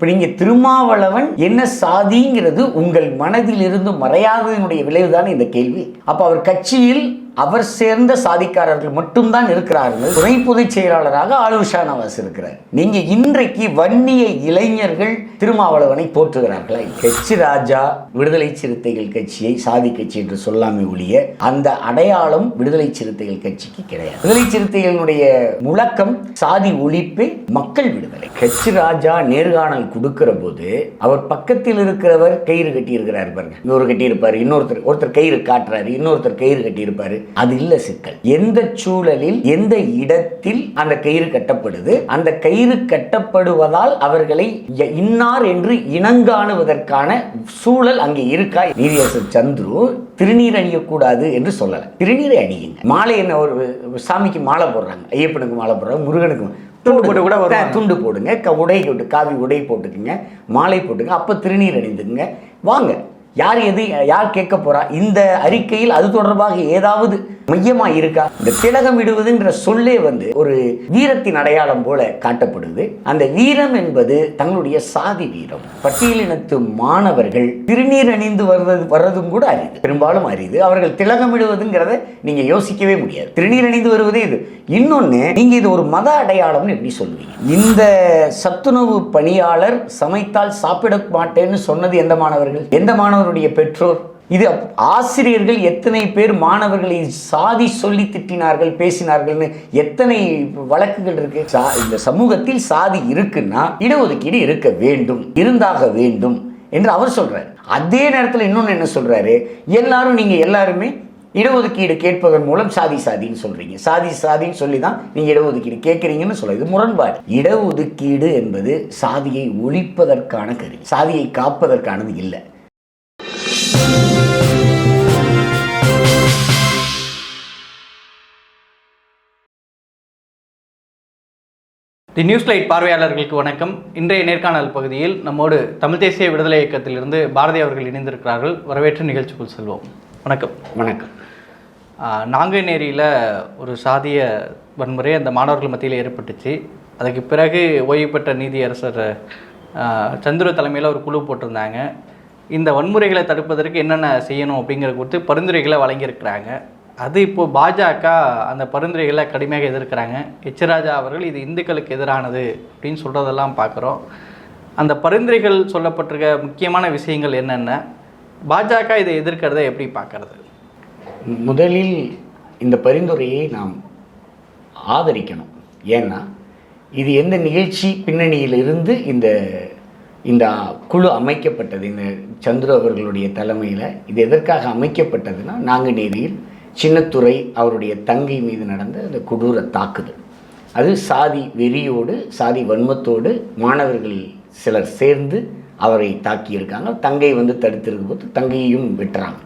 இப்போ நீங்கள் திருமாவளவன் என்ன சாதிங்கிறது உங்கள் மனதிலிருந்து மறையாததனுடைய விளைவுதான் இந்த கேள்வி. அப்போ அவர் கட்சியில் அவர் சேர்ந்த சாதிக்காரர்கள் மட்டும்தான் இருக்கிறார்கள். துணை பொதுச் செயலாளராக ஆளுஷா ஷானவாஸ் இருக்கிறார். நீங்க இன்றைக்கு வன்னிய இளைஞர்கள் திருமாவளவனை போற்றுகிறார்களா? ஹெச் ராஜா விடுதலை சிறுத்தைகள் கட்சியை சாதி கட்சி என்று சொல்லாமே ஒழிய அந்த அடையாளம் விடுதலை சிறுத்தைகள் கட்சிக்கு கிடையாது. விடுதலை சிறுத்தைகளுடைய முழக்கம் சாதி ஒழிப்பு மக்கள் விடுதலை. கட்சி ராஜா நேர்காணல் கொடுக்கிற போது அவர் பக்கத்தில் இருக்கிறவர் கயிறு கட்டி இருக்கிறார் பாருங்க. இன்னொரு கட்டியிருப்பார் இன்னொருத்தர் ஒருத்தர் கயிறு காட்டுறாரு இன்னொருத்தர் கயிறு கட்டியிருப்பாரு. அது இல்ல சிக்கல். எந்த சூழலில் எந்த இடத்தில் அந்த கயிறு கட்டப்படுது அந்த கயிறு கட்டப்படுவதால் அவர்களை இன்னார் என்று இனங்காணுவதற்கான சூழல் அங்கே இருக்கா? நீதியரசர் சந்துரு திருநீர் அணியக்கூடாது என்று சொல்லல. திருநீரை அணியுங்க. மாலை என்ன ஒரு சாமிக்கு மாலை போடுறாங்க. ஐயப்பனுக்கு மாலை போடுறாங்க முருகனுக்கு துண்டு போட்டு கூட துண்டு போடுங்க. உடை போட்டு காவி உடை போட்டுக்குங்க. மாலை போட்டுங்க அப்போ திருநீர் அணிந்துக்குங்க. வாங்க. யார் எது யார் கேட்க போகிறா இந்த அறிக்கையில் அது தொடர்பாக ஏதாவது மையமாக இருக்கா? இந்த திலகம் இடுவதுன்ற சொல்லே வந்து ஒரு வீரத்தின் அடையாளம் போல காட்டப்படுது. அந்த வீரம் என்பது தங்களுடைய சாதி வீரம். பட்டியலினத்து மாணவர்கள் திருநீர் அணிந்து வர்றது வர்றதும் கூட அரிது. பெரும்பாலும் அரிது. அவர்கள் திலகம் இடுவதுங்கிறத நீங்கள் யோசிக்கவே முடியாது. திருநீர் அணிந்து வருவதே இது. இன்னொன்னு நீங்கள் இது ஒரு மத அடையாளம்னு எப்படி சொல்லுவீங்க? இந்த சத்துணவு பணியாளர் சமைத்தால் சாப்பிட மாட்டேன்னு சொன்னது எந்த மாணவர்கள்? எந்த மாணவருடைய பெற்றோர்? இது ஆசிரியர்கள் எத்தனை பேர் மாணவர்களை சாதி சொல்லி திட்டினார்கள் பேசினார்கள்னு எத்தனை வழக்குகள் இருக்கு? சா- இந்த சமூகத்தில் சாதி இருக்குன்னா இடஒதுக்கீடு இருக்க வேண்டும் இருந்தாக வேண்டும் என்று அவர் சொல்றார். அதே நேரத்தில் இன்னொன்று என்ன சொல்றாரு? எல்லாரும் நீங்க எல்லாருமே இடஒதுக்கீடு கேட்பதன் மூலம் சாதி சாதின்னு சொல்றீங்க. சாதி சாதின்னு சொல்லி தான் நீங்க இடஒதுக்கீடு கேட்குறீங்கன்னு சொல்ல இது முரண்பாடு. இடஒதுக்கீடு என்பது சாதியை ஒழிப்பதற்கான கருவி. சாதியை காப்பதற்கானது இல்லை. தி நியூஸ் லைட் பார்வையாளர்களுக்கு வணக்கம். இன்றைய நேர்காணல் பகுதியில் நம்மோடு தமிழ் தேசிய விடுதலை இயக்கத்திலிருந்து பாரதி அவர்கள் இணைந்திருக்கிறார்கள். வரவேற்று நிகழ்ச்சிக்குள் செல்வோம். வணக்கம். வணக்கம். நாங்குநேரியில் ஒரு சாதிய வன்முறை அந்த மாணவர்கள் மத்தியில் ஏற்பட்டுச்சு. அதுக்கு பிறகு ஓய்வு பெற்ற நீதியரசர் சந்துரு தலைமையில் ஒரு குழு போட்டிருந்தாங்க. இந்த வன்முறைகளை தடுப்பதற்கு என்னென்ன செய்யணும் அப்படிங்கிற குறித்து பரிந்துரைகளை வழங்கியிருக்கிறாங்க. அது இப்போ பாஜக அந்த பரிந்துரைகளை கடுமையாக எதிர்க்கிறாங்க. எச்ராஜா அவர்கள் இது இந்துக்களுக்கு எதிரானது அப்படின்னு சொல்கிறதெல்லாம் பார்க்குறோம். அந்த பரிந்துரைகள் சொல்லப்பட்டிருக்க முக்கியமான விஷயங்கள் என்னென்ன? பாஜக இதை எதிர்க்கிறத எப்படி பார்க்கறது? முதலில் இந்த பரிந்துரையை நாம் ஆதரிக்கணும். ஏன்னா இது எந்த நிகழ்ச்சி பின்னணியிலிருந்து இந்த இந்த குழு அமைக்கப்பட்டது இந்த சந்துரு அவர்களுடைய தலைமையில் இது எதற்காக அமைக்கப்பட்டதுன்னா நாங்குநேரியில் சின்னத்துறை அவருடைய தங்கை மீது நடந்த அந்த கொடூர தாக்குதல். அது சாதி வெறியோடு சாதி வன்மத்தோடு மாணவர்கள் சிலர் சேர்ந்து அவரை தாக்கியிருக்காங்க. தங்கை வந்து தடுத்திருக்கும் போது தங்கையையும் விட்டுறாங்க.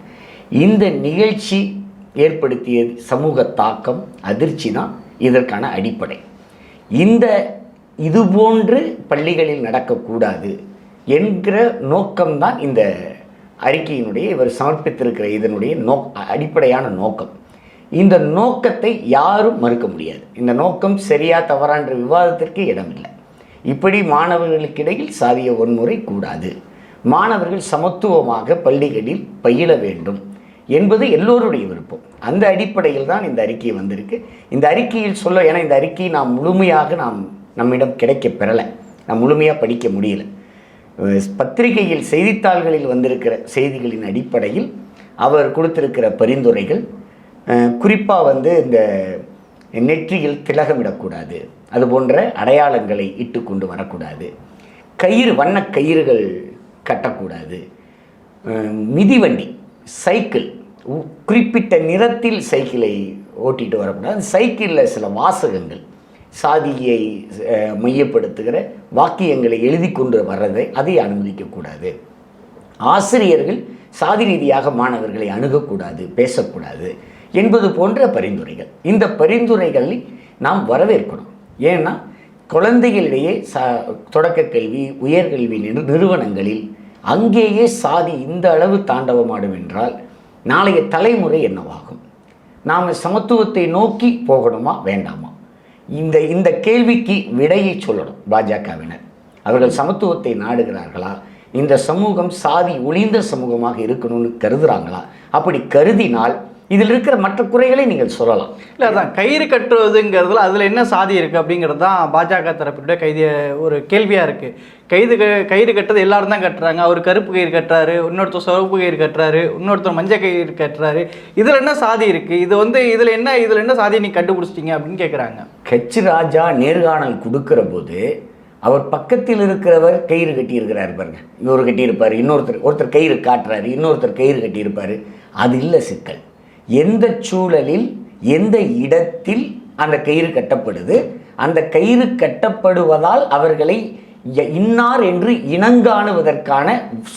இந்த நிகழ்ச்சி ஏற்படுத்திய சமூக தாக்கம் அதிர்ச்சி தான் இதற்கான அடிப்படை. இந்த இதுபோன்று பள்ளிகளில் நடக்கக்கூடாது என்கிற நோக்கம்தான் இந்த அறிக்கையினுடைய இவர் சமர்ப்பித்திருக்கிற இதனுடைய நோ அடிப்படையான நோக்கம். இந்த நோக்கத்தை யாரும் மறுக்க முடியாது. இந்த நோக்கம் சரியா தவறான்ற விவாதத்திற்கு இடமில்லை. இப்படி மாணவர்களுக்கிடையில் சாதிய வன்முறை கூடாது. மாணவர்கள் சமத்துவமாக பள்ளிகளில் பயில வேண்டும் என்பது எல்லோருடைய விருப்பம். அந்த அடிப்படையில் தான் இந்த அறிக்கை வந்திருக்கு. இந்த அறிக்கையில் சொல்ல ஏன்னா இந்த அறிக்கையை நாம் முழுமையாக நாம் நம்மிடம் கிடைக்க பெறலை. நாம் முழுமையாக படிக்க முடியலை. பத்திரிகையில் செய்தித்தாள்களில் வந்திருக்கிற செய்திகளின் அடிப்படையில் அவர் கொடுத்திருக்கிற பரிந்துரைகள் குறிப்பாக வந்து இந்த நெற்றியில் திலகமிடக்கூடாது அது போன்ற அடையாளங்களை இட்டு கொண்டு வரக்கூடாது கயிறு வண்ண கயிறுகள் கட்டக்கூடாது மிதிவண்டி சைக்கிள் உ- குறிப்பிட்ட நிறத்தில் சைக்கிளை ஓட்டிகிட்டு வரக்கூடாது. சைக்கிளில் சில வாசகங்கள் சாதியை மையப்படுத்துகிற வாக்கியங்களை எழுதி கொண்டு வர்றதை அதை அனுமதிக்கக்கூடாது. ஆசிரியர்கள் சாதி ரீதியாக மாணவர்களை அணுகக்கூடாது பேசக்கூடாது என்பது போன்ற பரிந்துரைகள். இந்த பரிந்துரைகளை நாம் வரவேற்கணும். ஏன்னா குழந்தைகளிடையே சா தொடக்க கல்வி உயர்கல்வி நிறுவனங்களில் அங்கேயே சாதி இந்த அளவு தாண்டவமாடும் என்றால் நாளைய தலைமுறை என்னவாகும்? நாம் சமத்துவத்தை நோக்கி போகணுமா வேண்டாமா? இந்த இந்த கேள்விக்கு விடையை சொல்லணும் பாஜகவினர். அவர்கள் சமத்துவத்தை நாடுகிறார்களா? இந்த சமூகம் சாதி ஒளிந்த சமூகமாக இருக்கணும்னு கருதுகிறாங்களா அப்படி கருதினால் இதில் இருக்கிற மற்ற குறைகளை நீங்கள் சொல்லலாம். இல்லை அதான். கயிறு கட்டுவதுங்கிறதுல அதில் என்ன சாதி இருக்குது அப்படிங்கிறது தான் பாஜக தரப்பிட்ட கைதிய ஒரு கேள்வியாக இருக்குது கைது க கயிறு கட்டுறது எல்லாரும் தான் கட்டுறாங்க. அவர் கருப்பு கயிறு கட்டுறாரு இன்னொருத்தர் சிவப்பு கயிறு கட்டுறாரு இன்னொருத்தர் மஞ்சள் கயிறு கட்டுறாரு. இதில் என்ன சாதி இருக்குது இது வந்து இதில் என்ன இதில் என்ன சாதியை நீ கண்டுபிடிச்சிட்டீங்க அப்படின்னு கேட்குறாங்க கட்சி ராஜா நேர்காணல் கொடுக்கிற போது அவர் பக்கத்தில் இருக்கிறவர் கயிறு கட்டியிருக்கிறார் பாருங்க. இவர் கட்டியிருப்பார் இன்னொருத்தர் ஒருத்தர் கயிறு காட்டுறாரு இன்னொருத்தர் கயிறு கட்டியிருப்பார். அது இல்லை சிக்கல். எந்த சூழலில் எந்த இடத்தில் அந்த கயிறு கட்டப்படுது அந்த கயிறு கட்டப்படுவதால் அவர்களை இன்னார் என்று இனங்காணுவதற்கான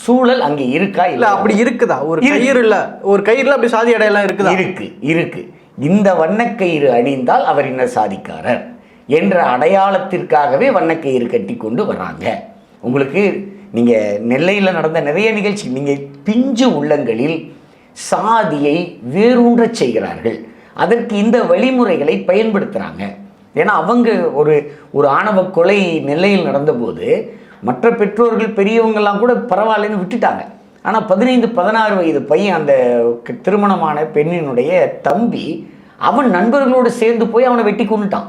சூழல் அங்கே இருக்கா இல்லை அப்படி இருக்குதா? ஒரு. கயிறு இல்லை ஒரு கயிறுல அப்படி சாதி அடையாளம் இருக்குதா? இருக்கு இருக்கு. இந்த வண்ணக்கயிறு அணிந்தால் அவர் இன்ன சாதிக்காரர் என்ற அடையாளத்திற்காகவே வண்ணக்கயிறு கட்டி கொண்டு வர்றாங்க உங்களுக்கு நீங்க நெல்லையில் நடந்த நிறைய நிகழ்ச்சி நீங்க பிஞ்சு உள்ளங்களில் சாதியை வேரூன்றச் செய்கிறார்கள். அதற்கு இந்த வழிமுறைகளை பயன்படுத்துகிறாங்க ஏன்னா அவங்க ஒரு ஒரு ஆணவ கொலை நிலையில் நடந்தபோது மற்ற பெற்றோர்கள் பெரியவங்கெல்லாம் கூட பரவாயில்லன்னு விட்டுட்டாங்க. ஆனால் பதினைந்து பதினாறு வயது பையன் அந்த திருமணமான பெண்ணினுடைய தம்பி அவன் நண்பர்களோடு சேர்ந்து போய் அவனை வெட்டி கொண்டுட்டான்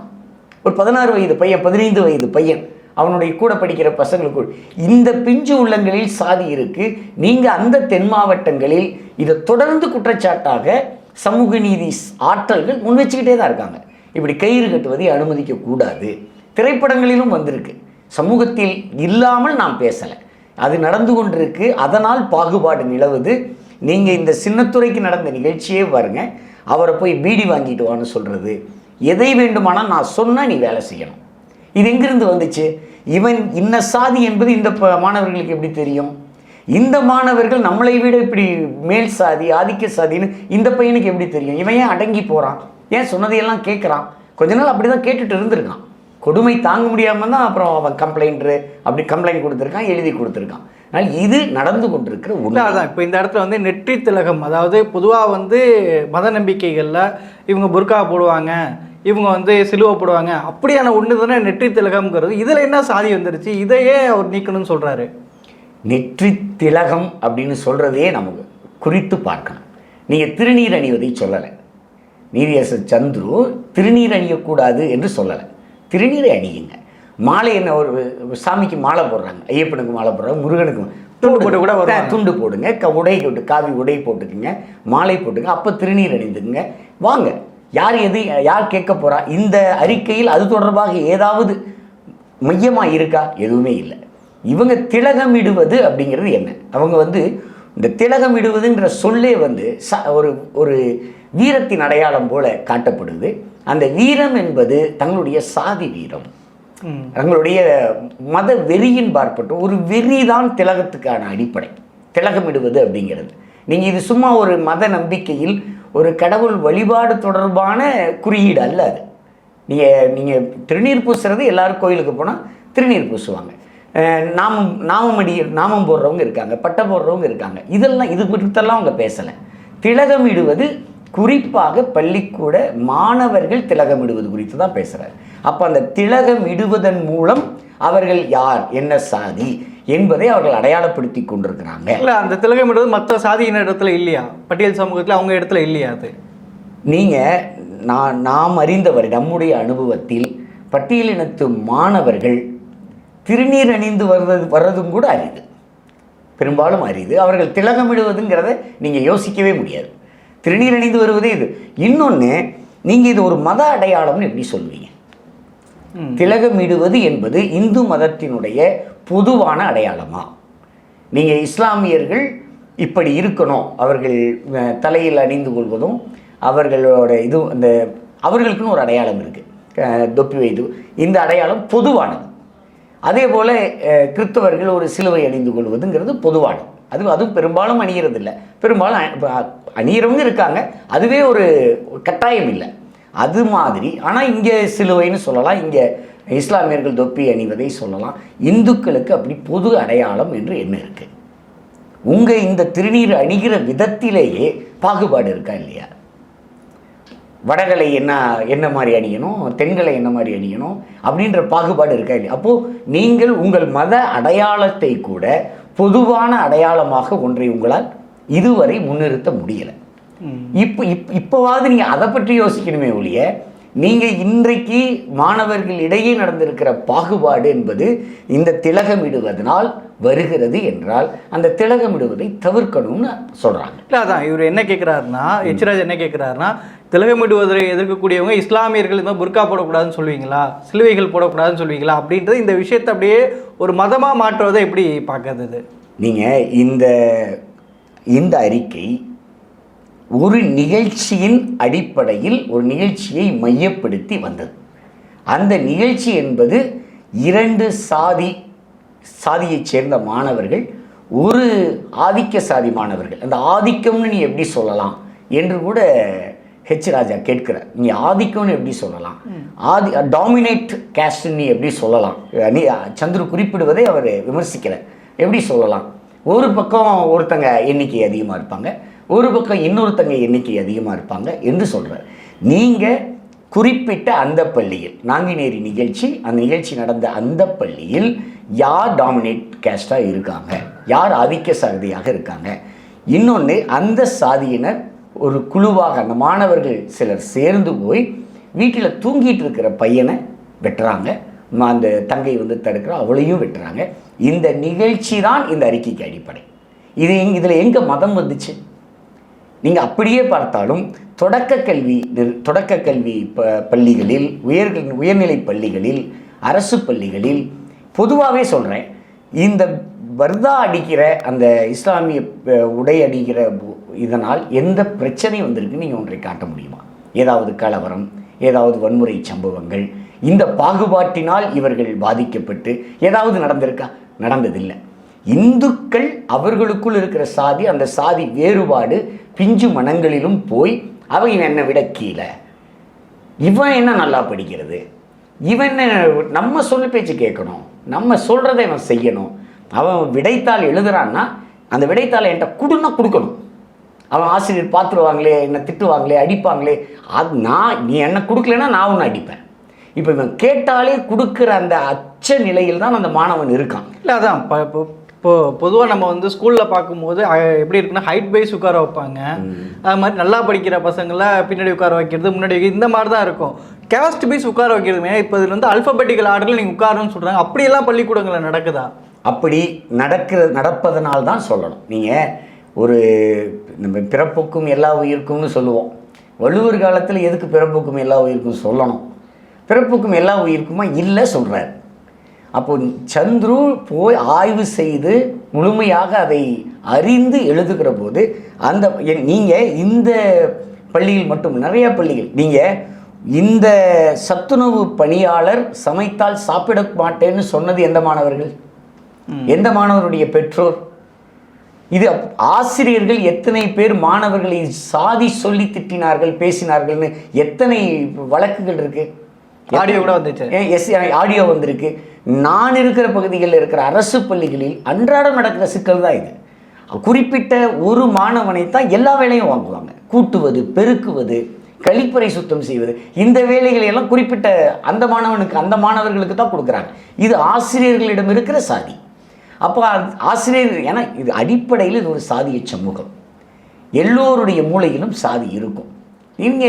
ஒரு பதினாறு வயது பையன் பதினைந்து வயது பையன். அவனுடைய கூட படிக்கிற பசங்களுக்கு இந்த பிஞ்சு உள்ளங்களில் சாதி இருக்கு. நீங்க அந்த தென் மாவட்டங்களில் இதை தொடர்ந்து குற்றச்சாட்டாக சமூக நீதி ஆற்றல்கள் முன் வச்சுக்கிட்டே தான் இருக்காங்க. இப்படி கயிறு கட்டுவதை அனுமதிக்க கூடாது. திரைப்படங்களிலும் வந்திருக்கு. சமூகத்தில் இல்லாமல் நாம் பேசலை. அது நடந்து கொண்டிருக்கு. அதனால் பாகுபாடு நிலவுது. நீங்கள் இந்த சின்னத்துறைக்கு நடந்த நிகழ்ச்சியே பாருங்க. அவரை போய் பீடி வாங்கிட்டு வான்னு சொல்கிறது எதை வேண்டுமானால் நான் சொன்னால் நீ வேலை செய்யணும். இது எங்கேருந்து வந்துச்சு? இவன் இன்ன சாதி என்பது இந்த ப- மாணவர்களுக்கு எப்படி தெரியும்? இந்த மாணவர்கள் நம்மளை விட இப்படி மேல் சாதி ஆதிக்க சாதின்னு இந்த பையனுக்கு எப்படி தெரியும்? இவன் ஏன் அடங்கி போகிறான் ஏன் சொன்னதையெல்லாம் கேட்குறான் கொஞ்ச நாள் அப்படி தான் கேட்டுட்டு இருந்திருக்கான். கொடுமை தாங்க முடியாமல் தான் அப்புறம் அவன் கம்ப்ளைண்ட்டு அப்படி கம்ப்ளைண்ட் கொடுத்துருக்கான் எழுதி கொடுத்துருக்கான். அதனால் இது நடந்து கொண்டிருக்கிற உண்மை. அதான். இப்போ இந்த இடத்துல வந்து நெற்றி திலகம் அதாவது பொதுவாக வந்து மத நம்பிக்கைகளில் இவங்க புர்கா போடுவாங்க. இவங்க வந்து சிலுவை போடுவாங்க. அப்படியான ஒன்று தானே நெற்றி திலகம்ங்கிறது இதில் என்ன சாதி வந்துருச்சு? இதையே அவர் நீக்கணும்னு சொல்கிறாரு நெற்றி திலகம் அப்படின்னு சொல்கிறதையே நமக்கு குறித்து பார்க்கணும். நீங்கள் திருநீர் அணிவதை சொல்லலை. நீதியரசர் சந்துரு திருநீர் அணியக்கூடாது என்று சொல்லலை. திருநீரை அணியுங்க. மாலை என்ன ஒரு சாமிக்கு மாலை போடுறாங்க. ஐயப்பனுக்கு மாலை போடுறாங்க முருகனுக்கு துண்டு போட்டு கூட. வருவாங்க. துண்டு போடுங்க. க உடை போட்டு காவி உடை போட்டுக்குங்க. மாலை போட்டுங்க. அப்போ திருநீர் அணிந்துக்குங்க. வாங்க. யார் எது யார் கேட்க போறா? இந்த அறிக்கையில் அது தொடர்பாக ஏதாவது மையமாக இருக்கா? எதுவுமே இல்லை. இவங்க திலகமிடுவது அப்படிங்கிறது என்ன? அவங்க வந்து இந்த திலகமிடுவதுன்ற சொல்லே வந்து ச ஒரு ஒரு வீரத்தின் அடையாளம் போல காட்டப்படுது. அந்த வீரம் என்பது தங்களுடைய சாதி வீரம். தங்களுடைய மத வெறியின் பார்ப்பட்டு ஒரு வெறிதான் திலகத்துக்கான அடிப்படை. திலகமிடுவது அப்படிங்கிறது. நீங்கள் இது சும்மா ஒரு மத நம்பிக்கையில் ஒரு கடவுள் வழிபாடு தொடர்பான குறியீடு அல்ல அது. நீங்கள் நீங்கள் திருநீர் பூசுறது எல்லாரும் கோயிலுக்கு போனால் திருநீர் பூசுவாங்க. நாமம் நாமம் அடி நாமம் போடுறவங்க இருக்காங்க பட்டம் போடுறவங்க இருக்காங்க. இதெல்லாம் இது குறித்தெல்லாம் அவங்க பேசலை. திலகம் இடுவது குறிப்பாக பள்ளிக்கூட மாணவர்கள் திலகமிடுவது குறித்து தான் பேசுகிறார் அப்போ அந்த திலகம் இடுவதன் மூலம் அவர்கள் யார்? என்ன சாதி? என்பதை அவர்கள் அடையாளப்படுத்தி கொண்டிருக்கிறாங்க. இல்லை அந்த திலகமிடுவது மற்ற சாதியின இடத்துல இல்லையா? பட்டியல் சமூகத்தில் அவங்க இடத்துல இல்லையா அது? நீங்கள் நான் நாம் அறிந்தவரை நம்முடைய அனுபவத்தில் பட்டியலினத்து மாணவர்கள் திருநீர் அணிந்து வர்றது வர்றதும் கூட அரிது. பெரும்பாலும் அரிது. அவர்கள் திலகமிடுவதுங்கிறத நீங்கள் யோசிக்கவே முடியாது. திருநீர் அணிந்து வருவதே இது. இன்னொன்று நீங்கள் இது ஒரு மத அடையாளம்னு எப்படி சொல்வீங்க. திலகமிடுவது என்பது இந்து மதத்தினுடைய பொதுவான அடையாளமா? நீங்கள் இஸ்லாமியர்கள் இப்படி இருக்கணும். அவர்கள் தலையில் அணிந்து கொள்வதும் அவர்களோட இது அந்த அவர்களுக்குன்னு ஒரு அடையாளம் இருக்குது தொப்பி வைத்து. இந்த அடையாளம் பொதுவானது. அதே போல் கிறிஸ்தவர்கள் ஒரு சிலுவை அணிந்து கொள்வதுங்கிறது பொதுவானது. அது அதுவும் பெரும்பாலும் அணிகிறது இல்லை பெரும்பாலும் அ- அணியிறவங்க இருக்காங்க. அதுவே ஒரு கட்டாயம் இல்லை. அது மாதிரி. ஆனால் இங்கே சிலுவைன்னு சொல்லலாம். இங்கே இஸ்லாமியர்கள் தொப்பி அணிவதை சொல்லலாம். இந்துக்களுக்கு அப்படி பொது அடையாளம் என்று என்ன இருக்குது உங்கள் இந்த திருநீர் அணிகிற விதத்திலேயே பாகுபாடு இருக்கா இல்லையா? வடகலை என்ன என்ன மாதிரி அணியணும்? தென்களை என்ன மாதிரி அணியணும்? அப்படின்ற பாகுபாடு இருக்கா இல்லையா? அப்போது நீங்கள் உங்கள் மத அடையாளத்தை கூட பொதுவான அடையாளமாக ஒன்றை உங்களால் இதுவரை முன்னிறுத்த முடியலை. இப்போ இப் இப்போவாவது நீங்கள் அதை பற்றி யோசிக்கணுமே ஒழிய நீங்கள் இன்றைக்கு மாணவர்கள் இடையே நடந்திருக்கிற பாகுபாடு என்பது இந்த திலகமிடுவதனால் வருகிறது என்றால் அந்த திலகமிடுவதை தவிர்க்கணும்னு சொல்கிறாங்க இல்லை அதான் இவர் என்ன கேட்குறாருன்னா எச்ராஜ் என்ன கேட்குறாருன்னா திலகமிடுவதை எதிர்க்கக்கூடியவங்க இஸ்லாமியர்கள் இந்த புர்கா போடக்கூடாதுன்னு சொல்லுவீங்களா? சிலுவைகள் போடக்கூடாதுன்னு சொல்லுவீங்களா? அப்படின்றது இந்த விஷயத்தை அப்படியே ஒரு மதமாக மாற்றுவதை எப்படி பார்க்கறது நீங்கள் இந்த இந்த அறிக்கை ஒரு நிகழ்ச்சியின் அடிப்படையில் ஒரு நிகழ்ச்சியை மையப்படுத்தி வந்தது. அந்த நிகழ்ச்சி என்பது இரண்டு சாதி சாதியைச் சேர்ந்த மாணவர்கள் ஒரு ஆதிக்க சாதி மாணவர்கள். அந்த ஆதிக்கம்னு நீ எப்படி சொல்லலாம் என்று கூட ஹெச் ராஜா கேட்கிறார். நீ ஆதிக்கம்னு எப்படி சொல்லலாம்? ஆதி டாமினேட் கேஸ்ட்னு நீ எப்படி சொல்லலாம்? நீ சந்துரு குறிப்பிடுவதை அவர் விமர்சிக்கிறார் எப்படி சொல்லலாம்? ஒரு பக்கம் ஒருத்தங்க எண்ணிக்கை அதிகமாக இருப்பாங்க. ஒரு பக்கம் இன்னொருத்தங்க எண்ணிக்கை அதிகமாக இருப்பாங்க என்று சொல்கிறார் நீங்கள் குறிப்பிட்ட அந்த பள்ளியில் நாங்குநேரி நிகழ்ச்சி அந்த நிகழ்ச்சி நடந்த அந்த பள்ளியில் யார் டாமினேட் கேஸ்டாக இருக்காங்க? யார் ஆதிக்க சாதியாக இருக்காங்க? இன்னொன்று அந்த சாதியினர் ஒரு குழுவாக அந்த மாணவர்கள் சிலர் சேர்ந்து போய் வீட்டில் தூங்கிட்டு இருக்கிற பையனை வெட்டுறாங்க. அந்த தங்கை வந்து தடுக்கிற அவளையும் வெட்டுறாங்க. இந்த நிகழ்ச்சி தான் இந்த அறிக்கைக்கு அடிப்படை. இது எங் இதில் எங்கே மதம் வந்துச்சு? நீங்கள் அப்படியே பார்த்தாலும் தொடக்க கல்வி தொடக்க கல்வி ப பள்ளிகளில் உயர் உயர்நிலை பள்ளிகளில் அரசு பள்ளிகளில் பொதுவாகவே சொல்கிறேன் இந்த வர்தா அடிக்கிற அந்த இஸ்லாமிய உடை அடிக்கிற இதனால் எந்த பிரச்சனை வந்திருக்குன்னு நீங்கள் ஒன்றை காட்ட முடியுமா? ஏதாவது கலவரம் ஏதாவது வன்முறை சம்பவங்கள் இந்த பாகுபாட்டினால் இவர்கள் பாதிக்கப்பட்டு ஏதாவது நடந்திருக்கா? நடந்ததில்லை. இந்துக்கள் அவர்களுக்குள் இருக்கிற சாதி அந்த சாதி வேறுபாடு பிஞ்சு மனங்களிலும் போய் அவன் என்னை விட கீழே. இவன் என்ன நல்லா படிக்கிறது? இவன் என்ன நம்ம சொல்ல பேச்சு கேட்கணும். நம்ம சொல்கிறத இவன் செய்யணும். அவன் விடைத்தாள் எழுதுறான்னா அந்த விடைத்தாளை என்கிட்ட கொடுன்னா கொடுக்கணும். அவன் ஆசிரியர் பார்த்துருவாங்களே என்னை திட்டுவாங்களே அடிப்பாங்களே. அது நான் நீ என்ன கொடுக்கலன்னா நான் ஒன்று அடிப்பேன். இப்போ இவன் கேட்டாலே கொடுக்குற அந்த அச்ச நிலையில் தான் அந்த மாணவன் இருக்கான். இல்லை அதான். இப்போ இப்போ இப்போ பொதுவாக நம்ம வந்து ஸ்கூலில் பார்க்கும்போது எப்படி இருக்குன்னா ஹைட் பைஸ் உட்கார வைப்பாங்க. அது மாதிரி நல்லா படிக்கிற பசங்களை பின்னாடி உட்கார வைக்கிறது முன்னாடி இந்த மாதிரி தான் இருக்கும். கேஸ்ட் பைஸ் உட்கார வைக்கிறது இப்போ இதில் வந்து அல்பபெட்டிக்கல் ஆர்டரில் நீங்கள் உட்காரணும்னு சொல்கிறாங்க அப்படியெல்லாம் பள்ளிக்கூடங்களில் நடக்குதா? அப்படி நடக்கிற நடப்பதனால் தான் சொல்லணும். நீங்கள் ஒரு நம்ம பிறப்புக்கும் எல்லா உயிருக்கும்னு சொல்லுவோம். வள்ளுவர் காலத்தில் எதுக்கு பிறப்புக்கும் எல்லா உயிருக்கும் சொல்லணும்? பிறப்புக்கும் எல்லா உயிருக்குமா? இல்லை சொல்கிறார் அப்போ சந்துரு போய் ஆய்வு செய்து முழுமையாக அதை அறிந்து எழுதுகிற போது அந்த நீங்கள் இந்த பள்ளியில் மட்டும் நிறைய பள்ளிகள் நீங்கள் இந்த சத்துணவு பணியாளர் சமைத்தால் சாப்பிட மாட்டேன்னு சொன்னது எந்த மாணவர்கள்? எந்த மாணவருடைய பெற்றோர்? இது ஆசிரியர்கள் எத்தனை பேர் மாணவர்களை சாதி சொல்லி திட்டினார்கள் பேசினார்கள்னு எத்தனை வழக்குகள் இருக்கு? ஆடியோ கூட வந்துச்சு. எஸ் ஆடியோ வந்திருக்கு. நான் இருக்கிற பகுதிகளில் இருக்கிற அரசு பள்ளிகளில் அன்றாடம் நடக்கிற சிக்கல் தான் இது. குறிப்பிட்ட ஒரு மாணவனை தான் எல்லா வேலையும் வாங்குவாங்க. கூட்டுவது பெருக்குவது கழிப்பறை சுத்தம் செய்வது. இந்த வேலைகளை எல்லாம் குறிப்பிட்ட அந்த மாணவனுக்கு அந்த மாணவர்களுக்கு தான் கொடுக்குறாங்க. இது ஆசிரியர்களிடம் இருக்கிற சாதி. அப்போ ஆசிரியர் ஏன்னா இது அடிப்படையில் இது ஒரு சாதிய சமூகம். எல்லோருடைய மூளையிலும் சாதி இருக்கும். இவங்க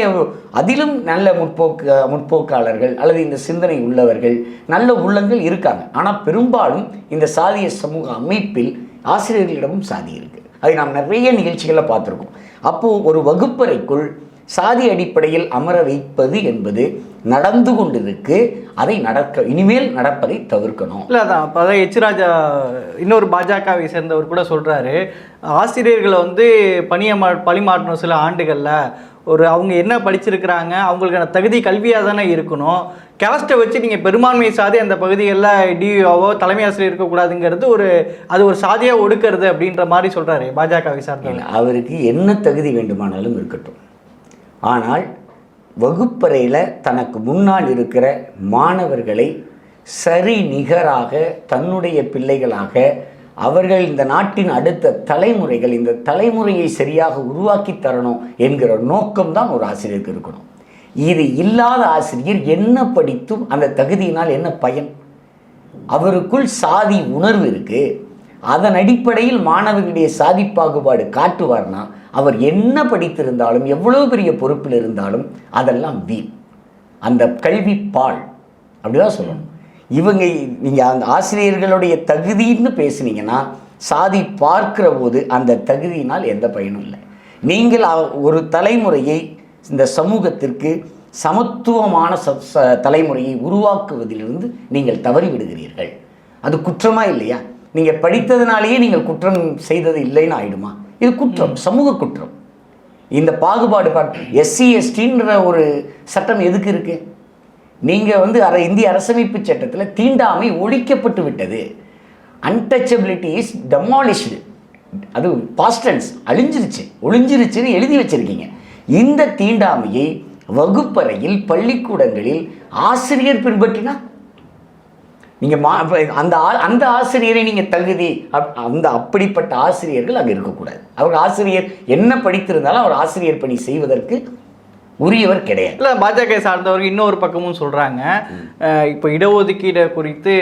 அதிலும் நல்ல முற்போக்கு முற்போக்காளர்கள் அல்லது இந்த சிந்தனை உள்ளவர்கள் நல்ல உள்ளங்கள் இருக்காங்க. ஆனால் பெரும்பாலும் இந்த சாதிய சமூக அமைப்பில் ஆசிரியர்களிடமும் சாதி இருக்குது அதை நாம் நிறைய நிகழ்ச்சிகளை பார்த்துருக்கோம். அப்போது ஒரு வகுப்பறைக்குள் சாதி அடிப்படையில் அமர வைப்பது என்பது நடந்து கொண்டிருக்கு. அதை நடக்க இனிமேல் நடப்பதை தவிர்க்கணும். இல்லை அதான். அப்போ அதான் எச்ராஜா இன்னொரு பாஜகவை சேர்ந்தவர் கூட சொல்கிறாரு ஆசிரியர்களை வந்து பணியமா பழிமாற்றணும் சில ஆண்டுகளில் ஒரு அவங்க என்ன படிச்சிருக்கிறாங்க அவங்களுக்கான தகுதி கல்வியாக தானே இருக்கணும். கேஸ்ட்டை வச்சு நீங்கள் பெரும்பான்மை சாதி அந்த பகுதிகளில் டிஓவோ தலைமை ஆசிரியர் இருக்கக்கூடாதுங்கிறது ஒரு அது ஒரு சாதியாக ஒடுக்கிறது அப்படின்ற மாதிரி சொல்கிறாரு பாஜகவை சார்ந்தவர். அவருக்கு என்ன தகுதி வேண்டுமானாலும் இருக்கட்டும். ஆனால் வகுப்பறையில் தனக்கு முன்னால் இருக்கிற மாணவர்களை சரி நிகராக தன்னுடைய பிள்ளைகளாக அவர்கள் இந்த நாட்டின் அடுத்த தலைமுறைகள் இந்த தலைமுறையை சரியாக உருவாக்கி தரணும் என்கிற நோக்கம்தான் ஒரு ஆசிரியருக்கு இருக்கணும். இது இல்லாத ஆசிரியர் என்ன படித்தும் அந்த தகுதியினால் என்ன பயன்? அவருக்குள் சாதி உணர்வு இருக்கு. அதன் அடிப்படையில் மாணவர்களுடைய சாதி பாகுபாடு காட்டுவார்னா அவர் என்ன படித்திருந்தாலும் எவ்வளவு பெரிய பொறுப்பில் இருந்தாலும் அதெல்லாம் வீண். அந்த கல்வி பால் அப்படிதான் சொல்லணும். இவங்க நீங்கள் அந்த ஆசிரியர்களுடைய தகுதின்னு பேசுனீங்கன்னா சாதி பார்க்கிற போது அந்த தகுதியினால் எந்த பயனும் இல்லை. நீங்கள் ஒரு தலைமுறையை இந்த சமூகத்திற்கு சமத்துவமான ச தலைமுறையை உருவாக்குவதிலிருந்து நீங்கள் தவறி விடுகிறீர்கள். அது குற்றமா இல்லையா? நீங்கள் படித்ததுனாலேயே நீங்கள் குற்றம் செய்தது இல்லைன்னு ஆயிடுமா? இது குற்றம் சமூக குற்றம். இந்த பாகுபாடு எஸ்சி எஸ்டின்ற ஒரு சட்டம் எதுக்கு இருக்கு? நீங்கள் வந்து அரை இந்திய அரசமைப்பு சட்டத்தில் தீண்டாமை ஒழிக்கப்பட்டு விட்டது. அன்டச்சபிலிட்டி இஸ் டெமாலிஷ்டு அது பாஸ்டன்ஸ் அழிஞ்சிருச்சு. ஒழிஞ்சிருச்சுன்னு எழுதி வச்சிருக்கீங்க. இந்த தீண்டாமையை வகுப்பறையில் பள்ளிக்கூடங்களில் ஆசிரியர் பின்பற்றினா? நீங்கள் மா அந்த ஆ- அந்த ஆசிரியரை நீங்கள் தகுதி அப்- அந்த அப்படிப்பட்ட ஆசிரியர்கள் அங்கே இருக்கக்கூடாது. அவர் ஆசிரியர் என்ன படித்திருந்தாலும் அவர் ஆசிரியர் பணி செய்வதற்கு உரியவர் கிடையாது. இல்லை பாஜக சார்ந்தவர்கள் இன்னொரு பக்கமும் சொல்கிறாங்க இப்போ இடஒதுக்கீடு குறித்து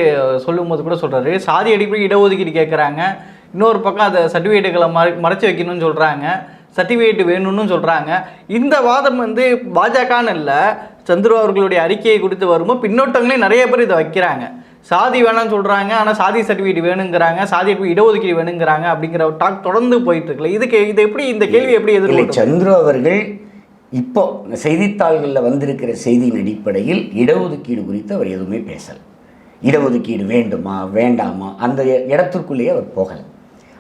சொல்லும்போது கூட சொல்கிறாரு சாதி அடிப்படை இடஒதுக்கீடு கேட்குறாங்க இன்னொரு பக்கம் அதை சர்டிஃபிகேட்டுகளை மறை மறைச்சி வைக்கணும்னு சொல்கிறாங்க சர்டிஃபிகேட் வேணும்னு சொல்கிறாங்க இந்த வாதம் வந்து பாஜகன்னு இல்லை சந்துரு அவர்களுடைய அறிக்கையை குறித்து வரும்போது பின்னோட்டங்களே நிறைய பேர் இதை வைக்கிறாங்க. சாதி வேணாம்னு சொல்கிறாங்க ஆனால் சாதி சர்டிஃபிகேட் வேணுங்கிறாங்க சாதி இடஒதுக்கீடு வேணுங்கிறாங்க அப்படிங்கிற டாக் தொடர்ந்து போயிட்டு இருக்குல்ல. இதுக்கு இது எப்படி இந்த கேள்வி எப்படி எதிர்கொள்றது? சந்துரு அவர்கள் இப்போ செய்தித்தாள்களில் வந்திருக்கிற செய்தியின் அடிப்படையில் இடஒதுக்கீடு குறித்து அவர் எதுவுமே பேசலை. இடஒதுக்கீடு வேண்டுமா வேண்டாமா அந்த இடத்திற்குள்ளேயே அவர் போகலை.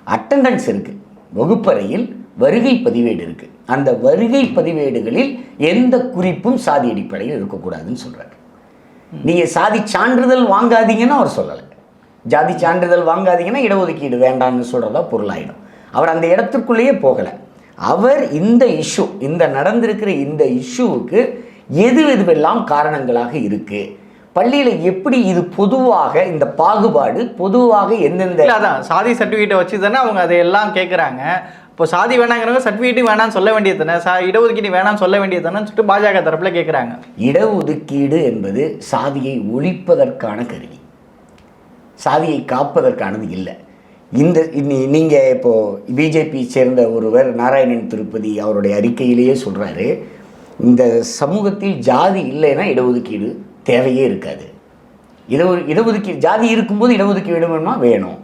அட்டண்டன்ஸ் இருக்கு வகுப்பறையில் வருகை பதிவேடு இருக்கு. அந்த வருகை பதிவேடுகளில் எந்த குறிப்பும் சாதி அடிப்படையில் இருக்கக்கூடாதுன்னு சொல்றாரு. நீங்க சாதி சான்றிதழ் வாங்காதீங்கன்னு அவர் சொல்லலை. ஜாதி சான்றிதழ் வாங்காதீங்கன்னா இடஒதுக்கீடு வேண்டாம்னு சொல்றதா பொருளாயிடும். அவர் அந்த இடத்திற்குள்ளேயே போகலை. அவர் இந்த இஷ்யூ இந்த நடந்திருக்கிற இந்த இஷ்யூவுக்கு எது எதுவெல்லாம் காரணங்களாக இருக்கு? பள்ளியில் எப்படி இது பொதுவாக இந்த பாகுபாடு பொதுவாக எந்தெந்த அதான். சாதி சர்டிஃபிகேட்டை வச்சு தானே அவங்க அதையெல்லாம் கேட்குறாங்க இப்போ சாதி வேணாங்கிறவங்க சர்டிஃபிகேட்டும் வேணாம்னு சொல்ல வேண்டியது தானே. சா இடஒதுக்கீடு வேணாம்னு சொல்ல வேண்டியது தானே சொல்லிட்டு பாஜக தரப்புல கேட்குறாங்க இடஒதுக்கீடு என்பது சாதியை ஒழிப்பதற்கான கருவி. சாதியை காப்பதற்கானது இல்லை. இந்த நீங்கள் இப்போது பிஜேபி சேர்ந்த ஒருவர் நாராயணன் திருப்பதி அவருடைய அறிக்கையிலேயே சொல்கிறாரு இந்த சமூகத்தில் ஜாதி இல்லைன்னா இடஒதுக்கீடு தேவையே இருக்காது. இட இடஒதுக்கீடு ஜாதி இருக்கும்போது இடஒதுக்கீடு வேணும்னா வேணும்.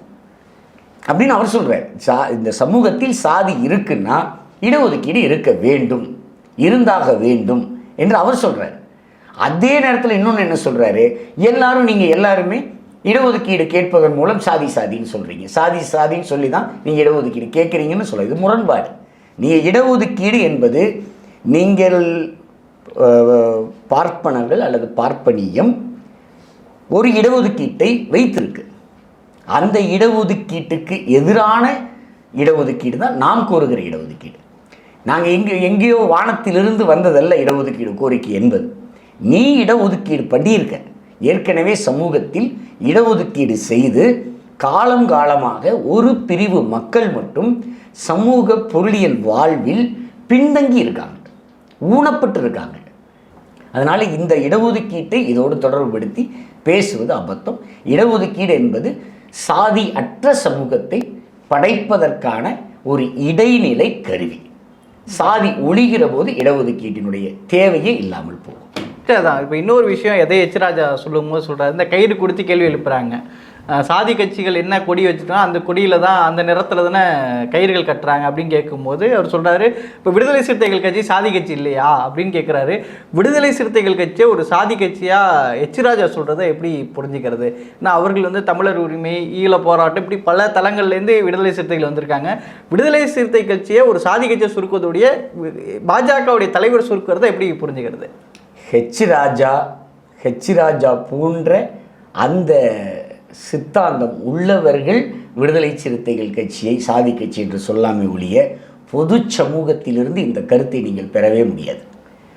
அப்படின்னு அவர் சொல்கிறார் சா இந்த சமூகத்தில் சாதி இருக்குன்னா இடஒதுக்கீடு இருக்க வேண்டும் இருந்தாக வேண்டும் என்று அவர் சொல்கிறார் அதே நேரத்தில் இன்னொன்று என்ன சொல்கிறாரு எல்லாரும் நீங்கள் எல்லாருமே இடஒதுக்கீடு கேட்பதன் மூலம் சாதி சாதின்னு சொல்கிறீங்க சாதி சாதின்னு சொல்லி தான் நீங்கள் இடஒதுக்கீடு கேட்குறீங்கன்னு சொல்ல இது முரண்பாடு. நீங்க இடஒதுக்கீடு என்பது நீங்கள் பார்ப்பனர்கள் அல்லது பார்ப்பனியம் ஒரு இடஒதுக்கீட்டை வைத்திருக்கு. அந்த இடஒதுக்கீட்டுக்கு எதிரான இடஒதுக்கீடு தான் நாம் கோருகிற இடஒதுக்கீடு. நாங்கள் எங்கே எங்கேயோ வானத்திலிருந்து வந்ததல்ல இடஒதுக்கீடு கோரிக்கை என்பது. நீ இடஒதுக்கீடு பண்ணியிருக்க. ஏற்கனவே சமூகத்தில் இடஒதுக்கீடு செய்து காலம் காலமாக ஒரு பிரிவு மக்கள் மட்டும் சமூக பொருளியல் வாழ்வில் பின்தங்கி இருக்காங்க ஊனப்பட்டு இருக்காங்க அதனால் இந்த இடஒதுக்கீட்டை இதோடு தொடர்புபடுத்தி பேசுவது அபத்தம். இடஒதுக்கீடு என்பது சாதி அற்ற சமூகத்தை படைப்பதற்கான ஒரு இடைநிலை கருவி. சாதி ஒழிகிற போது இடஒதுக்கீட்டினுடைய தேவையே இல்லாமல் போகும். தான் இப்போ இன்னொரு விஷயம் எதை எச்ராஜா சொல்லும்போது சொல்கிறாரு இந்த கயிறு கொடுத்து கேள்வி எழுப்புறாங்க. சாதி கட்சிகள் என்ன கொடி வச்சுட்டோம் அந்த கொடியில் தான் அந்த நிறத்தில் தானே கயிறுகள் கட்டுறாங்க அப்படின்னு கேட்கும்போது அவர் சொல்கிறாரு இப்போ விடுதலை சிறுத்தைகள் கட்சி சாதி கட்சி இல்லையா? அப்படின்னு கேட்குறாரு. விடுதலை சிறுத்தைகள் கட்சியை ஒரு சாதி கட்சியாக எச்ராஜா சொல்கிறத எப்படி புரிஞ்சுக்கிறது? ஏன்னா அவர்கள் வந்து தமிழர் உரிமை ஈழ போராட்டம் இப்படி பல தளங்கள்லேருந்து விடுதலை சிறுத்தைகள் வந்திருக்காங்க. விடுதலை சிறுத்தை கட்சியை ஒரு சாதி கட்சியை சுருக்குவதுடைய பாஜகவுடைய தலைவர் சுருக்கிறத எப்படி புரிஞ்சுக்கிறது? ஹெச் ராஜா ஹெச் ராஜா போன்ற அந்த சித்தாந்தம் உள்ளவர்கள் விடுதலை சிறுத்தைகள் கட்சியை சாதி கட்சி என்று சொல்லாமே ஒழிய பொது சமூகத்திலிருந்து இந்த கருத்தை நீங்கள் பெறவே முடியாது.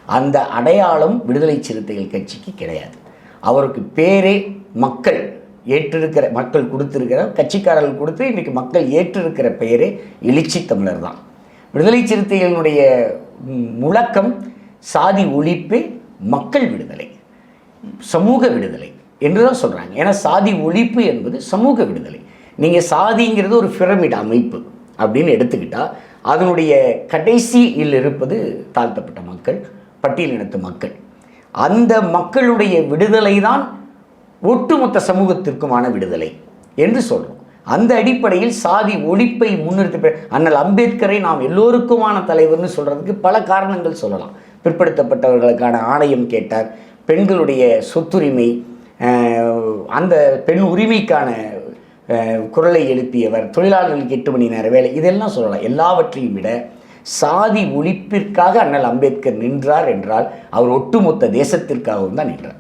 அந்த அடையாளம் விடுதலை சிறுத்தைகள் கட்சிக்கு கிடையாது. அவருக்கு பேரே மக்கள் ஏற்றிருக்கிற மக்கள் கொடுத்துருக்கிற கட்சிக்காரர்கள் கொடுத்து இன்றைக்கு மக்கள் ஏற்றிருக்கிற பெயரே எழுச்சி தமிழர் தான். விடுதலை சிறுத்தைகளுடைய முழக்கம் சாதி ஒழிப்பே மக்கள் விடுதலை சமூக விடுதலை என்று தான் சொல்கிறாங்க ஏன்னா சாதி ஒழிப்பு என்பது சமூக விடுதலை. நீங்கள் சாதிங்கிறது ஒரு பிரமிட் அமைப்பு அப்படின்னு எடுத்துக்கிட்டால் அதனுடைய கடைசியில் இருப்பது தாழ்த்தப்பட்ட மக்கள் பட்டியலினத்து மக்கள். அந்த மக்களுடைய விடுதலை தான் ஒட்டுமொத்த சமூகத்திற்குமான விடுதலை என்று சொல்கிறோம் அந்த அடிப்படையில் சாதி ஒழிப்பை முன்னிறுத்தி அண்ணல் அம்பேத்கரை நாம் எல்லோருக்குமான தலைவர்னு சொல்கிறதுக்கு பல காரணங்கள் சொல்லலாம். பிற்படுத்தப்பட்டவர்களுக்கான ஆணையம் கேட்டார். பெண்களுடைய சொத்துரிமை அந்த பெண் உரிமைக்கான குரலை எழுப்பியவர் தொழிலாளர்களுக்கு எட்டு மணி நேர வேலை இதெல்லாம் சொல்லலாம். எல்லாவற்றையும் விட சாதி ஒழிப்பிற்காக அண்ணல் அம்பேத்கர் நின்றார் என்றால் அவர் ஒட்டுமொத்த தேசத்திற்காகவும் தான் நின்றார்.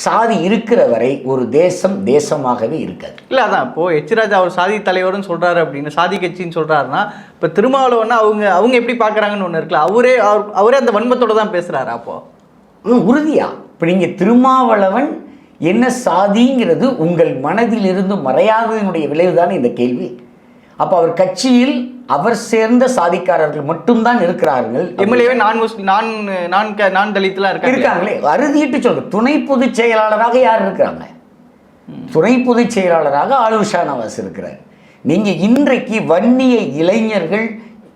சாதி இருக்கிற வரை ஒரு தேசம் தேசமாகவே இருக்காது. இல்லை அதான். இப்போ எச் ராஜா அவர் சாதி தலைவர்னு சொல்றாரு அப்படின்னு சாதி கட்சின்னு சொல்றாருன்னா இப்போ திருமாவளவன்னா அவங்க அவங்க எப்படி பார்க்கறாங்கன்னு ஒன்று இருக்குல்ல அவரே அவர் அவரே அந்த வன்மத்தோட தான் பேசுறாரு அப்போ? ம், உறுதியா. இப்போ நீங்கள் திருமாவளவன் என்ன சாதிங்கிறது உங்கள் மனதிலிருந்து மறையாததனுடைய விளைவுதானே இந்த கேள்வி. அப்போ அவர் கட்சியில் அவர் சேர்ந்த சாதிக்காரர்கள் மட்டும்தான் இருக்கிறார்கள். எம்எல்ஏவே நான் முஸ்லிம் நான் நான் நான் தலித்லாம் இருக்காங்க. இருக்காங்களே. அறுதிட்டு சொல்ற துணை பொதுச் செயலாளராக யார் இருக்கிறாங்க? துணை பொதுச் செயலாளராக ஆளுர் ஷானவாஸ் இருக்கிறார். நீங்க இன்றைக்கு வன்னிய இளைஞர்கள்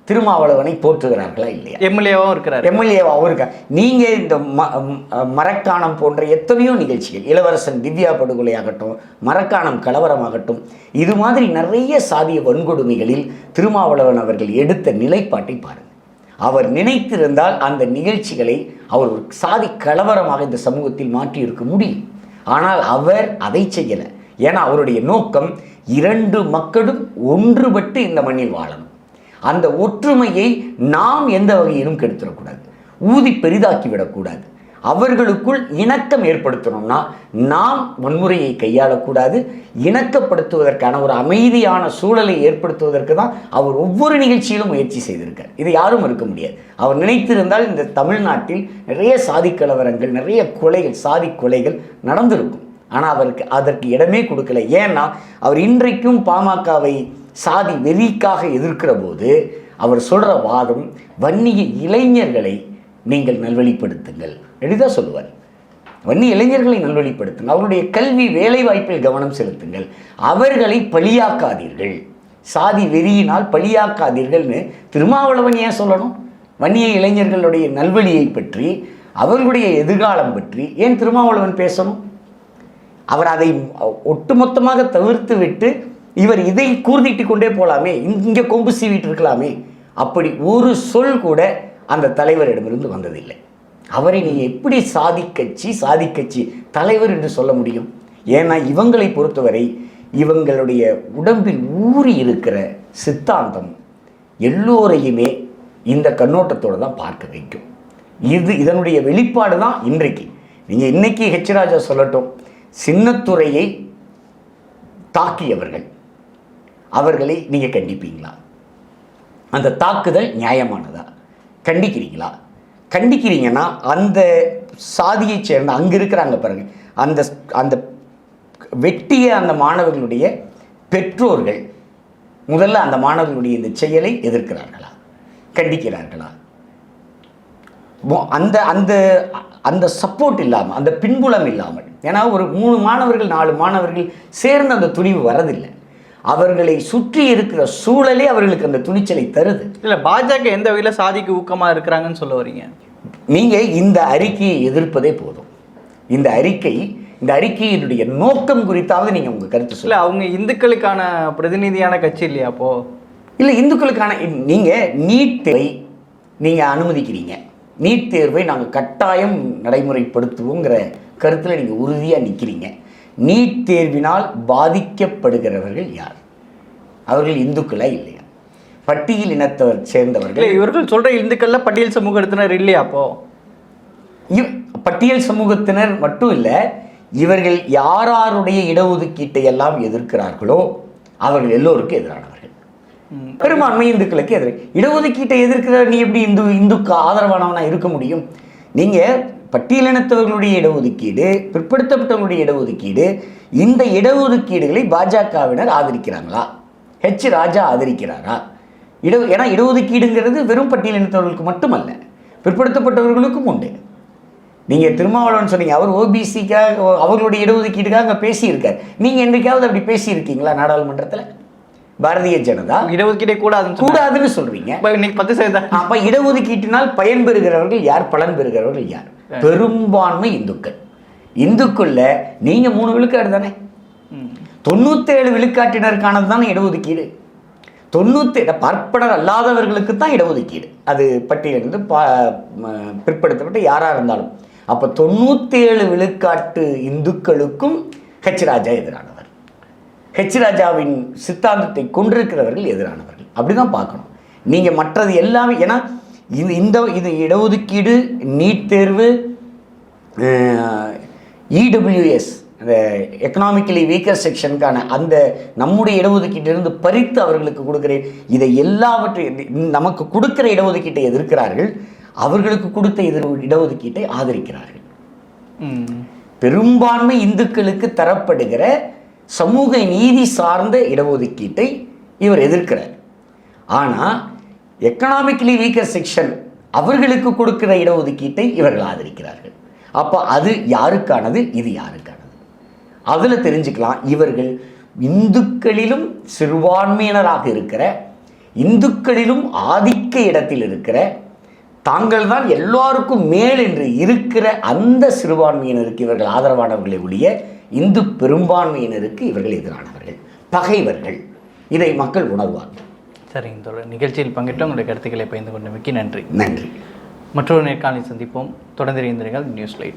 திருமாவளவனை போற்றுகிறார்களா இல்லையா? எம்எல்ஏவும் இருக்கிறாரு. எம்எல்ஏவாகவும் இருக்கா? நீங்க இந்த ம- மரக்காணம் போன்ற எத்தனையோ நிகழ்ச்சிகள் இளவரசன் திவ்யா படுகொலையாகட்டும் மரக்காணம் கலவரமாகட்டும் இது மாதிரி நிறைய சாதிய வன்கொடுமைகளில் திருமாவளவன் அவர்கள் எடுத்த நிலைப்பாட்டை பாருங்கள் அவர் நினைத்திருந்தால் அந்த நிகழ்ச்சிகளை அவர் ஒரு சாதி கலவரமாக இந்த சமூகத்தில் மாற்றி இருக்க முடியும். ஆனால் அவர் அதை செய்யலை. ஏன்னா அவருடைய நோக்கம் இரண்டு மக்களும் ஒன்றுபட்டு இந்த மண்ணில் வாழணும். அந்த ஒற்றுமையை நாம் எந்த வகையிலும் கெடுத்துடக்கூடாது. ஊதி பெரிதாக்கி விடக்கூடாது அவர்களுக்குள் இணக்கம் ஏற்படுத்தணும்னா நாம் வன்முறையை கையாளக்கூடாது. இணக்கப்படுத்துவதற்கான ஒரு அமைதியான சூழலை ஏற்படுத்துவதற்கு தான் அவர் ஒவ்வொரு நிகழ்ச்சியிலும் முயற்சி செய்திருக்கார். இது யாரும் இருக்க முடியாது. அவர் நினைத்திருந்தால் இந்த தமிழ்நாட்டில் நிறைய சாதி கலவரங்கள் நிறைய கொலைகள் சாதி கொலைகள் நடந்திருக்கும். ஆனால் அவருக்கு அதற்கு இடமே கொடுக்கல. ஏன்னா அவர் இன்றைக்கும் பாமகவை சாதி வெறிக்காக எதிர்க்கிற போது அவர் சொல்கிற வாதம் வன்னிய இளைஞர்களை நீங்கள் நல்வழிப்படுத்துங்கள். எளிதாக சொல்லுவார். வன்னி இளைஞர்களை நல்வழிப்படுத்துங்கள். அவருடைய கல்வி வேலைவாய்ப்பில் கவனம் செலுத்துங்கள். அவர்களை பழியாக்காதீர்கள். சாதி வெறியினால் பழியாக்காதீர்கள்னு திருமாவளவன் ஏன் சொல்லணும்? வன்னிய இளைஞர்களுடைய நல்வழியை பற்றி அவர்களுடைய எதிர்காலம் பற்றி ஏன் திருமாவளவன் பேசணும்? அவர் அதை ஒட்டுமொத்தமாக தவிர்த்து விட்டு இவர் இதை கூர்ந்திட்டு கொண்டே போகலாமே இங்கே கொம்பு சீவிட்டு இருக்கலாமே அப்படி ஒரு சொல் கூட அந்த தலைவரிடமிருந்து வந்ததில்லை. அவரை நீ எப்படி சாதி கட்சி சாதி கட்சி தலைவர் என்று சொல்ல முடியும்? ஏன்னா இவங்களை பொறுத்தவரை இவங்களுடைய உடம்பில் ஊறி இருக்கிற சித்தாந்தம் எல்லோரையுமே இந்த கண்ணோட்டத்தோடு தான் பார்க்க வைக்கும். இது இதனுடைய வெளிப்பாடு தான் இன்றைக்கு. நீங்கள் இன்றைக்கி ஹெச் ராஜா சொல்லட்டும் சின்னத்துறையை தாக்கியவர்கள். அவர்களை நீங்கள் கண்டிப்பீங்களா? அந்த தாக்குதல் நியாயமானதா? கண்டிக்கிறீங்களா? கண்டிக்கிறீங்கன்னா அந்த சாதியைச் சேர்ந்த அங்கே இருக்கிறாங்க பாருங்க அந்த அந்த வெட்டிய அந்த மாணவர்களுடைய பெற்றோர்கள் முதல்ல அந்த மாணவர்களுடைய இந்த செயலை எதிர்க்கிறார்களா? கண்டிக்கிறார்களா? அந்த அந்த அந்த சப்போர்ட் இல்லாமல் அந்த பின்புலம் இல்லாமல் ஏன்னா ஒரு மூணு மாணவர்கள் நாலு மாணவர்கள் சேர்ந்து அந்த துணிவு வரதில்லை. அவர்களை சுற்றி இருக்கிற சூழலே அவர்களுக்கு அந்த துணிச்சலை தருது. இல்லை பாஜக எந்த வகையில் சாதிக்கு ஊக்கமா இருக்கிறாங்கன்னு சொல்ல வரீங்க? நீங்கள் இந்த அறிக்கையை எதிர்ப்பதே போதும். இந்த அறிக்கை இந்த அறிக்கையினுடைய நோக்கம் குறித்தாவது நீங்கள் உங்கள் கருத்து இல்லை அவங்க இந்துக்களுக்கான பிரதிநிதியான கட்சி இல்லையா அப்போ? இல்லை இந்துக்களுக்கான நீங்கள் நீட் தேர்வை நீங்கள் அனுமதிக்கிறீங்க. நீட் தேர்வை நாங்கள் கட்டாயம் நடைமுறைப்படுத்துவோங்கிற கருத்தில் நீங்கள் உறுதியாக நிற்கிறீங்க நீட் தேர்வினால் பாதிக்கப்படுகிறவர்கள் யார்? அவர்கள் இந்துக்களா இல்லையா? பட்டியல் இனத்தவர் சேர்ந்தவர்கள் இவர்கள் சொல்ற இந்துக்கள்ல பட்டியல் சமூகத்தினர் இல்லையா அப்போ? பட்டியல் சமூகத்தினர் மட்டும் இல்லை இவர்கள் யாராருடைய இடஒதுக்கீட்டை எல்லாம் எதிர்க்கிறார்களோ அவர்கள் எல்லோருக்கும் எதிரானவர்கள். பெரும்பான்மை இந்துக்களுக்கு எதிர் இடஒதுக்கீட்டை எதிர்க்கிற நீ எப்படி இந்து இந்துக்கு ஆதரவானவனா இருக்க முடியும்? நீங்க பட்டியலினத்தவர்களுடைய இடஒதுக்கீடு பிற்படுத்தப்பட்டவர்களுடைய இடஒதுக்கீடு இந்த இடஒதுக்கீடுகளை பாஜகவினர் ஆதரிக்கிறாங்களா? ஹெச் ராஜா ஆதரிக்கிறாரா? இட ஏன்னா இடஒதுக்கீடுங்கிறது வெறும் பட்டியலினத்தவர்களுக்கு மட்டுமல்ல பிற்படுத்தப்பட்டவர்களுக்கும் உண்டு. நீங்கள் திருமாவளவன் சொன்னீங்க அவர் ஓபிசிக்காக அவர்களுடைய இடஒதுக்கீட்டுக்காக அங்கே பேசியிருக்கார். நீங்கள் என்றைக்காவது அப்படி பேசியிருக்கீங்களா நாடாளுமன்றத்தில்? பாரதிய ஜனதா? இடஒதுக்கீடே கூடாதுன்னு சொன்னாங்க. கூடாதுன்னு சொல்றீங்க. இப்ப இன்னைக்கு பத்து சதவீதம். அப்ப இடஒதுக்கீட்டினால் பயன் பெறுகிறவர்கள் யார் பலன் பெறுகிறவர்கள் யார்? பெரும்பான்மை இந்துக்கள். இந்துக்குள்ள நீங்க மூணு விழுக்காடு தானே? ம். தொண்ணூத்தேழு விழுக்காட்டினருக்கானது தானே இடஒதுக்கீடு. தொண்ணூத்தி பார்ப்பனர் அல்லாதவர்களுக்கு தான் இடஒதுக்கீடு. அது பட்டியலிருந்து பா பிற்படுத்தப்பட்ட யாராக இருந்தாலும். அப்போ தொண்ணூத்தேழு விழுக்காட்டு இந்துக்களுக்கும் ஹெச் ராஜா எதிரானவர். ஹெச் ராஜாவின் சித்தாந்தத்தை கொண்டிருக்கிறவர்கள் எதிரானவர்கள். அப்படிதான் பார்க்கணும். நீங்கள் மற்றது எல்லாமே ஏன்னா இது இந்த இது இடஒதுக்கீடு நீட் தேர்வு இடபிள்யூஎஸ் அந்த எக்கனாமிக்கலி வீக்கர் செக்ஷனுக்கான அந்த நம்முடைய இடஒதுக்கீட்டிலிருந்து பறித்து அவர்களுக்கு கொடுக்கிறேன். இதை எல்லாவற்றையும் நமக்கு கொடுக்கிற இடஒதுக்கீட்டை எதிர்க்கிறார்கள். அவர்களுக்கு கொடுத்த எதிர் இடஒதுக்கீட்டை ஆதரிக்கிறார்கள். பெரும்பான்மை இந்துக்களுக்கு தரப்படுகிற சமூக நீதி சார்ந்த இடஒதுக்கீட்டை இவர் எதிர்க்கிறார். ஆனால் எக்கனாமிக்கலி வீக்கர் செக்ஷன் அவர்களுக்கு கொடுக்கிற இடஒதுக்கீட்டை இவர்கள் ஆதரிக்கிறார்கள். அப்போ அது யாருக்கானது? இது யாருக்கானது? அதில் தெரிஞ்சுக்கலாம் இவர்கள் இந்துக்களிலும் சிறுபான்மையினராக இருக்கிற இந்துக்களிலும் ஆதிக்க இடத்தில் இருக்கிற தாங்கள் தான் எல்லாருக்கும் மேல் என்று இருக்கிற அந்த சிறுபான்மையினருக்கு இவர்கள் ஆதரவானவர்களை ஒழிய இந்து பெரும்பான்மையினருக்கு இவர்கள் எதிரானவர்கள் பகைவர்கள். இதை மக்கள் உணர்வார்கள். சரிங்க தோழர். நிகழ்ச்சியில் பங்கிட்டு உங்களுடைய கருத்துக்களை பகிர்ந்து கொண்ட மிக்க நன்றி. நன்றி. மற்றொரு நேர்காணலில் சந்திப்போம். தொடர்ந்து இருந்திருங்கள் நியூஸ் லைட்.